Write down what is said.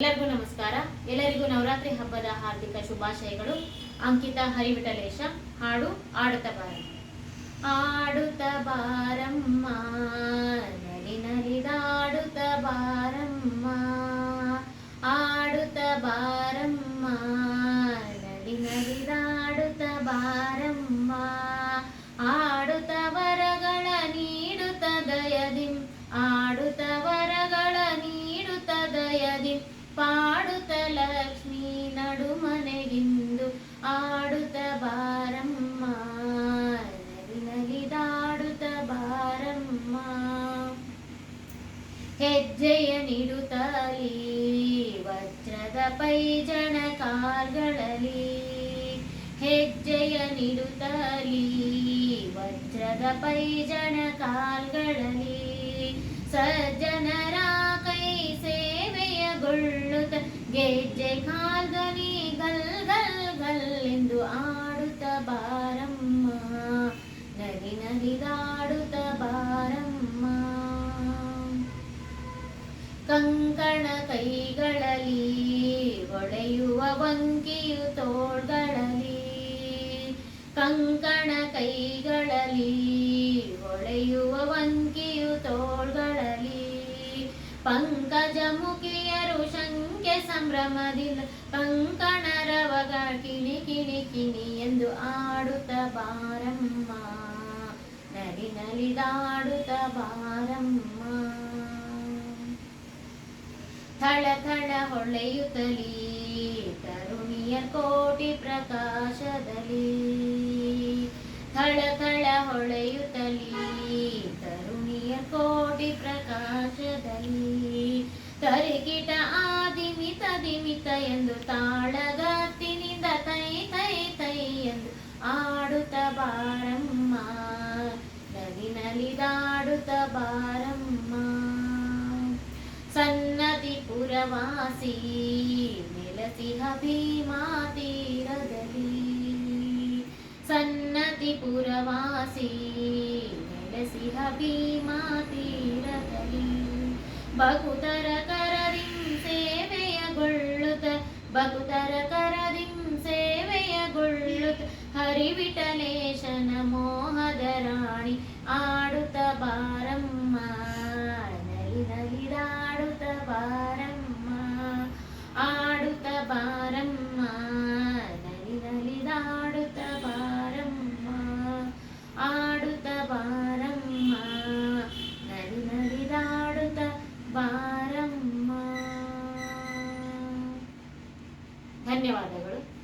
ಎಲ್ಲರಿಗೂ ನಮಸ್ಕಾರ. ಎಲ್ಲರಿಗೂ ನವರಾತ್ರಿ ಹಬ್ಬದ ಹಾರ್ದಿಕ ಶುಭಾಶಯಗಳು. ಅಂಕಿತ ಹರಿವಿಠಲೇಶ, ಹಾಡು ಆಡುತ್ತ ಬಾರ ಆಡುತ್ತ ಬಾರಮ್ಮ, ನಲಿ ನಲಿದಾಡುತ್ತ ಬಾರಮ್ಮ. ಆಡುತ್ತ ಬಾರಮ್ಮ ಲಕ್ಷ್ಮಿ ಲಕ್ಷ್ಮೀ ನಡುಮನೆಗಿಂದು ಆಡುತ ಬಾರಮ್ಮ. ನಲಿ ದಾಡುತ ಬಾರಮ್ಮ. ಹೆಜ್ಜೆಯ ನಿಡುತ್ತಲಿ ವಜ್ರದ ಪೈಜಣ ಕಾಲ್ಗಳಲ್ಲಿ ಹೆಜ್ಜೆಯ ನಿಡುತ್ತಲಿ ವಜ್ರದ ಪೈಜಣ ಕಾಲ್ಗಳಲ್ಲಿ ಸಜ್ಜನರ ಕೈ ಗೆಜ್ಜೆ ಕಾಲ್ಗನಿ ಗಲ್ ಗಲ್ ಗಲ್ ಎಂದು ಆಡುತ್ತ ಬಾರಮ್ಮ. ನಲಿ ನಲಿದಾಡುತ್ತ ಬಾರಮ್ಮ. ಕಂಕಣ ಕೈಗಳಲ್ಲಿ ಒಡೆಯುವ ವಂಕಿಯು ತೋಳ್ಗಳಲ್ಲಿ. ಕಂಕಣ ಕೈಗಳಲ್ಲಿ ಒಳೆಯುವ ವಂಕಿಯು ತೋಳ್ಗಳಲ್ಲಿ. ಪಂಕಜ ಮುಖಿಯರು ಶಂಕೆ ಸಂಭ್ರಮದಿಲ್ಲ ಕಂಕಣರವಗ ಕಿಣಿ ಕಿಣಿ ಕಿಣಿ ಎಂದು ಆಡುತ್ತ ಬಾರಮ್ಮ. ನಲಿ ನಲಿದಾಡುತ್ತ ಬಾರಮ್ಮ. ಥಳ ಥಳ ಹೊಳೆಯುತ್ತಲೀ ತರುಣಿಯ ಕೋಟಿ ಪ್ರಕಾಶದಲ್ಲಿ. ಥಳ ಥಳ ಹೊಳೆಯುತ್ತಲೀ ದಿಮಿತ ಎಂದು ತಾಳಗತ್ತಿನಿಂದ ತೈ ತೈ ತೈ ಎಂದು ಆಡುತ್ತ ಬಾರಮ್ಮ ನಲಿ ನಲಿದಾಡುತ್ತ ಬಾರಮ್ಮ ಸನ್ನತಿ ಪುರವಾಸಿ ನೆಲಸಿಹ ಭೀಮಾ ತೀರದಲ್ಲಿ ಸನ್ನತಿ ಪುರವಾಸಿ ನೆಲಸಿಹ ಭೀಮಾ ತೀರದಲ್ಲಿ ಬಕುತರ ಕರದಿಂ ಬಕುತರ ಕರದಿಂ ಸೇವೆಯಗೊಳ್ಳುತ್ತ ಹರಿವಿಟಲೇಶನ ಮೋಹದ ರಾಣಿ ಆಡುತ್ತ ಬಾರಮ್ಮ ನಲಿ ನಲಿದಾಡುತ್ತ ಬಾರಮ್ಮ ಧನ್ಯವಾದಗಳು.